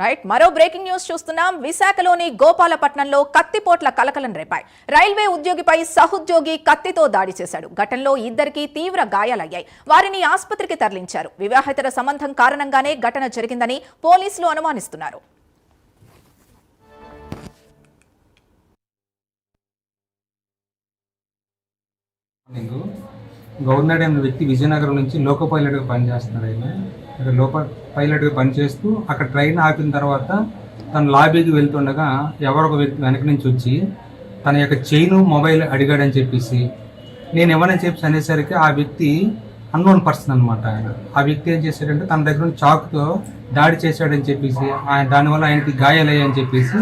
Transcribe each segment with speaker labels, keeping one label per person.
Speaker 1: Right మరో breaking news చూస్తున్నాం. విశాఖలోని గోపాలపట్నంలో కత్తిపోట్ల కలకలం రేపాయి. రైల్వే ఉద్యోగిపై సహోద్యోగి కత్తితో దాడి చేశాడు. ఘటనలో ఇద్దరికి తీవ్ర గాయాలయ్యాయి. వారిని ఆసుపత్రికి తరలించారు. వివాహేతర సంబంధం కారణంగానే ఘటన జరిగిందని పోలీసులు అనుమానిస్తున్నారు.
Speaker 2: గవర్నర్ అనే వ్యక్తి విజయనగరం నుంచి లోకో పైలట్గా పనిచేస్తున్నాడు ఆయన. లోపల లోకో పైలట్గా పనిచేస్తూ అక్కడ ట్రైన్ ఆపిన తర్వాత తన లాబీకి వెళ్తుండగా ఎవరో ఒక వ్యక్తి వెనక నుంచి వచ్చి తన యొక్క చైన్ మొబైల్ అడిగాడని చెప్పేసి నేను ఎవరైనా చెప్పి అనేసరికి ఆ వ్యక్తి అన్నోన్ పర్సన్ అనమాట ఆయన. ఆ వ్యక్తి ఏం చేశాడంటే తన దగ్గర నుంచి చాకుతో దాడి చేశాడని చెప్పేసి ఆయన దానివల్ల ఆయనకి గాయాలయ్యాయని చెప్పేసి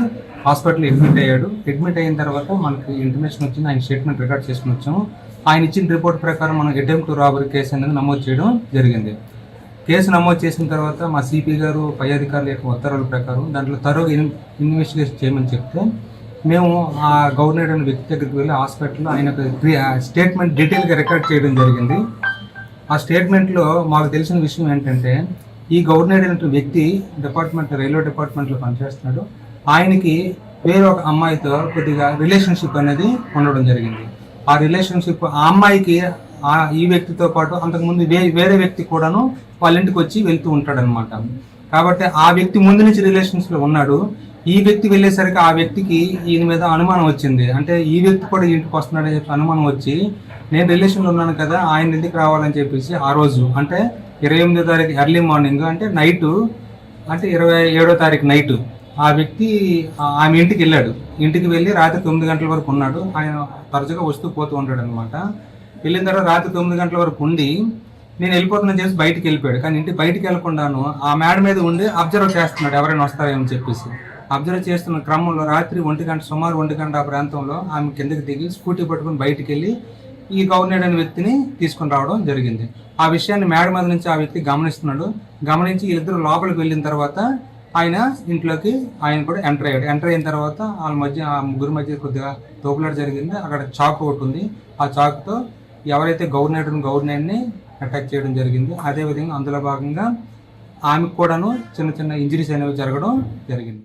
Speaker 2: హాస్పిటల్ అడ్మిట్ అయ్యాడు. అడ్మిట్ అయిన తర్వాత మనకి ఇంటిమేషన్ వచ్చింది. ఆయన స్టేట్మెంట్ రికార్డ్ చేసుకుని వచ్చాము. ఆయన ఇచ్చిన రిపోర్ట్ ప్రకారం మనం అటెంప్ట్ రాబరీ కేసు అనేది నమోదు చేయడం జరిగింది. కేసు నమోదు చేసిన తర్వాత మా సిపి గారు పై అధికారుల యొక్క ఉత్తర్వుల ప్రకారం దాంట్లో తరువు ఇన్వెస్టిగేషన్ చేయమని చెప్తే మేము ఆ గవర్నర్ అనే వ్యక్తి దగ్గరికి వెళ్ళి హాస్పిటల్లో ఆయన స్టేట్మెంట్ డీటెయిల్గా రికార్డ్ చేయడం జరిగింది. ఆ స్టేట్మెంట్లో మాకు తెలిసిన విషయం ఏంటంటే ఈ గవర్నర్ అనే వ్యక్తి డిపార్ట్మెంట్ రైల్వే డిపార్ట్మెంట్లో పనిచేస్తున్నాడు. ఆయనకి వేరే ఒక అమ్మాయితో కొద్దిగా రిలేషన్షిప్ అనేది ఉండడం జరిగింది. ఆ రిలేషన్షిప్ ఆ అమ్మాయికి ఈ వ్యక్తితో పాటు అంతకుముందు వే వేరే వ్యక్తి కూడాను వాళ్ళ ఇంటికి వచ్చి వెళ్తూ ఉంటాడనమాట కాబట్టి ఆ వ్యక్తి ముందు నుంచి రిలేషన్స్లో ఉన్నాడు. ఈ వ్యక్తి వెళ్ళేసరికి ఆ వ్యక్తికి ఈయన మీద అనుమానం వచ్చింది. అంటే ఈ వ్యక్తి కూడా ఇంటికి వస్తున్నాడని చెప్పి అనుమానం వచ్చి నేను రిలేషన్లో ఉన్నాను కదా ఆయన ఇంటికి రావాలని చెప్పేసి ఆ రోజు అంటే ఇరవై ఎనిమిదో తారీఖు ఎర్లీ మార్నింగ్ అంటే నైటు అంటే ఇరవై ఏడో తారీఖు నైటు ఆ వ్యక్తి ఆమె ఇంటికి వెళ్ళాడు. ఇంటికి వెళ్ళి రాత్రి తొమ్మిది గంటల వరకు ఉన్నాడు. ఆయన తరచుగా వస్తూ పోతూ ఉంటాడు అనమాట వెళ్ళిన తర్వాత రాత్రి తొమ్మిది గంటల వరకు ఉండి నేను వెళ్ళిపోతున్నాను చేసి బయటికి వెళ్ళిపోయాడు. కానీ ఇంటి బయటికి వెళ్ళకుండాను ఆ మేడ మీద ఉండి అబ్జర్వ్ చేస్తున్నాడు ఎవరైనా వస్తారేమని చెప్పేసి. అబ్జర్వ్ చేస్తున్న క్రమంలో రాత్రి ఒంటి గంట సుమారు ఒంటి గంట ఆ ప్రాంతంలో ఆమె కిందకి దిగి స్కూటీ పట్టుకుని బయటికి వెళ్ళి ఈ గవర్నర్ అనే వ్యక్తిని తీసుకొని రావడం జరిగింది. ఆ విషయాన్ని మేడ మీద నుంచి ఆ వ్యక్తి గమనిస్తున్నాడు. గమనించి వీళ్ళిద్దరు లోపలికి వెళ్ళిన తర్వాత ఆయన ఇంట్లోకి ఆయన కూడా ఎంటర్ అయ్యాడు. ఎంటర్ అయిన తర్వాత వాళ్ళ మధ్య ఆ ముగ్గురు మధ్య కొద్దిగా తోపులాట జరిగింది. అక్కడ చాకు ఒకటి ఉంది. ఆ చాకుతో ఎవరైతే గవర్నర్ గవర్నర్ని అటాక్ చేయడం జరిగింది అదేవిధంగా అందులో భాగంగా ఆమెకు కూడాను చిన్న చిన్న ఇంజరీస్ అనేవి జరగడం జరిగింది.